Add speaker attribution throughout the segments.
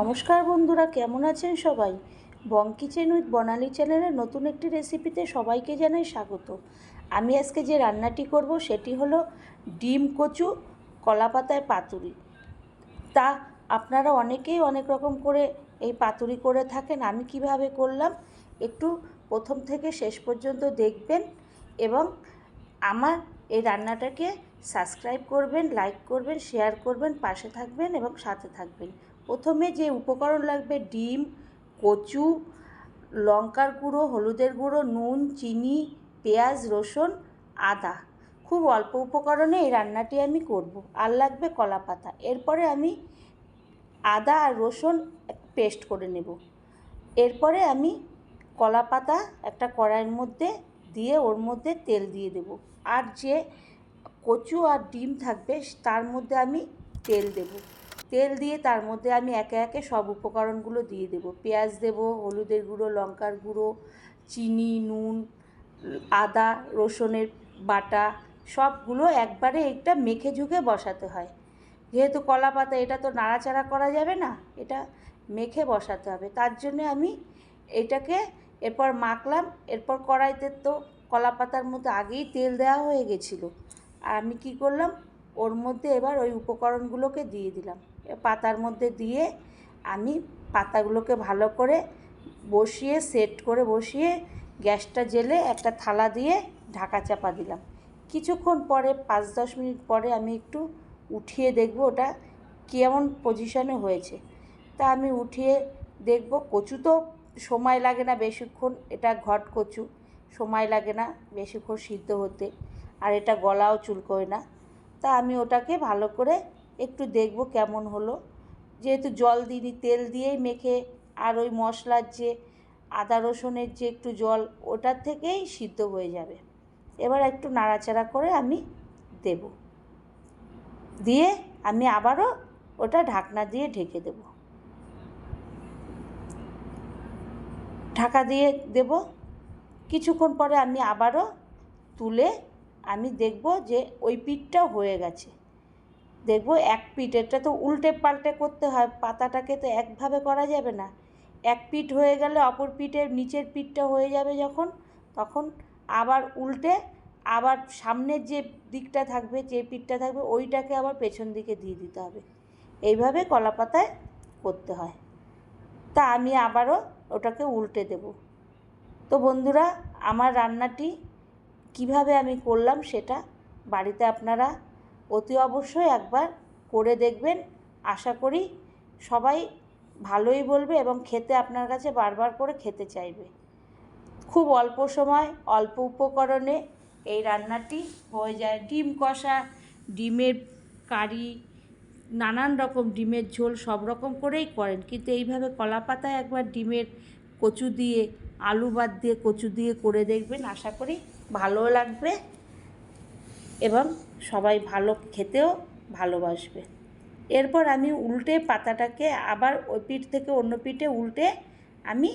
Speaker 1: নমস্কার বন্ধুরা, কেমন আছেন সবাই? বং কিচেন উইথ বনালি চ্যানেলের নতুন একটি রেসিপিতে সবাইকে জানাই স্বাগত। আমি আজকে যে রান্নাটি করব সেটি হলো ডিম কচু, কলা পাতায় পাতুরি। তা আপনারা অনেকেই অনেক রকম করে এই পাতুরি করে থাকেন, আমি কীভাবে করলাম একটু প্রথম থেকে শেষ পর্যন্ত দেখবেন এবং আমার এই রান্নাটাকে সাবস্ক্রাইব করবেন, লাইক করবেন, শেয়ার করবেন, পাশে থাকবেন এবং সাথে থাকবেন। প্রথমে যে উপকরণ লাগবে, ডিম, কচু, লঙ্কার গুঁড়ো, হলুদের গুঁড়ো, নুন, চিনি, পেঁয়াজ, রসুন, আদা। খুব অল্প উপকরণে এই রান্নাটি আমি করব। আর লাগবে কলা পাতা। এরপরে আমি আদা আর রসুন পেস্ট করে নেব। এরপরে আমি কলা পাতা একটা কড়াইয়ের মধ্যে দিয়ে ওর মধ্যে তেল দিয়ে দেব। আর যে কচু আর ডিম থাকবে, তার মধ্যে আমি তেল দেব। তেল দিয়ে তার মধ্যে আমি একে একে সব উপকরণগুলো দিয়ে দেব। পেঁয়াজ দেব, হলুদের গুঁড়ো, লঙ্কার গুঁড়ো, চিনি, নুন, আদা, রসুনের বাটা, সবগুলো একবারে একটা মেখে ঝুঁকে বসাতে হয়। যেহেতু কলা পাতা, এটা তো নাড়াচাড়া করা যাবে না, এটা মেখে বসাতে হবে। তার জন্যে আমি এটাকে এরপর মাখলাম, এরপর কড়াইতে তো কলা পাতার মধ্যে আগেই তেল দেওয়া হয়ে গেছিল। আর আমি কি করলাম, ওর মধ্যে এবার ওই উপকরণগুলোকে দিয়ে দিলাম। পাতার মধ্যে দিয়ে আমি পাতাগুলোকে ভালো করে বসিয়ে, সেট করে বসিয়ে গ্যাসটা জেলে একটা থালা দিয়ে ঢাকা চাপা দিলাম। কিছুক্ষণ পরে, পাঁচ দশ মিনিট পরে আমি একটু উঠিয়ে দেখব ওটা কেমন পজিশনে হয়েছে। তা আমি উঠিয়ে দেখব, কচু তো সময় লাগে না বেশিক্ষণ, এটা ঘট কচু, সময় লাগে না বেশিক্ষণ সিদ্ধ হতে, আর এটা গলাও চুলকোয় না। তা আমি ওটাকে ভালো করে একটু দেখব কেমন হলো। যেহেতু জল দিইনি, তেল দিয়েই মেখে আর ওই মশলার যে আদা রসুনের যে একটু জল ওটার থেকেই সিদ্ধ হয়ে যাবে। এবার একটু নাড়াচাড়া করে আমি দেব। দিয়ে আমি আবারও ওটা ঢাকনা দিয়ে ঢেকে দেব। ঢাকা দিয়ে দেব। কিছুক্ষণ পরে আমি আবারও তুলে আমি দেখব যে ওই পিঠটা হয়ে গেছে। দেখব এক পিঠ এটা তো উল্টে পাল্টে করতে হয়, পাতাটাকে তো একভাবে করা যাবে না। এক পিঠ হয়ে গেলে অপর পিঠের নিচের পিঠটা হয়ে যাবে যখন, তখন আবার উল্টে আবার সামনের যে দিকটা থাকবে, যে পিঠটা থাকবে, ওইটাকে আবার পেছন দিকে দিয়ে দিতে হবে। এইভাবে কলা পাতায় করতে হয়। তা আমি আবারও ওটাকে উল্টে দেব। তো বন্ধুরা, আমার রান্নাটি কীভাবে আমি করলাম সেটা বাড়িতে আপনারা অতি অবশ্যই একবার করে দেখবেন। আশা করি সবাই ভালোই বলবে এবং খেতে আপনার কাছে বারবার করে খেতে চাইবে। খুব অল্প সময়, অল্প উপকরণে এই রান্নাটি হয়ে যায়। ডিম কষা, ডিমের কারি, নানান রকম ডিমের ঝোল সব রকম করেই করেন। কিন্তু এইভাবে কলা পাতায় একবার ডিমের কচু দিয়ে, আলু বাদ দিয়ে কচু দিয়ে করে দেখবেন। আশা করি ভালোও লাগবে। এবং সবাই ভালো খেতেও ভালোবাসবে। এরপর আমি উল্টে পাতাটাকে আবার ওই পিঠ থেকে অন্য পিঠে উল্টে আমি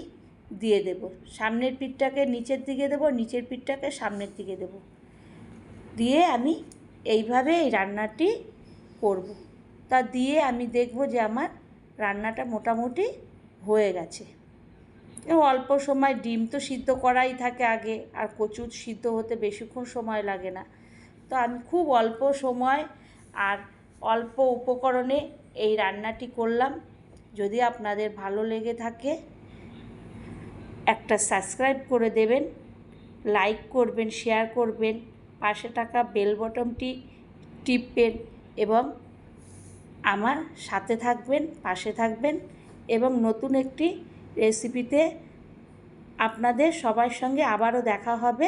Speaker 1: দিয়ে দেব। সামনের পিঠটাকে নিচের দিকে দেব, নিচের পিঠটাকে সামনের দিকে দেব। দিয়ে আমি এইভাবে এই রান্নাটি করব। তা দিয়ে আমি দেখব যে আমার রান্নাটা মোটামুটি হয়ে গেছে। অল্প সময় ডিম তো সিদ্ধ করাই থাকে আগে, আর কচু সিদ্ধ হতে বেশিক্ষণ সময় লাগে না। তো আমি খুব অল্প সময় আর অল্প উপকরণে এই রান্নাটি করলাম। যদি আপনাদের ভালো লেগে থাকে, একটা সাবস্ক্রাইব করে দেবেন, লাইক করবেন, শেয়ার করবেন, পাশে থাকা বেল বটমটি টিপবেন এবং আমার সাথে থাকবেন, পাশে থাকবেন এবং নতুন একটি রেসিপিতে আপনাদের সবার সঙ্গে আবারও দেখা হবে।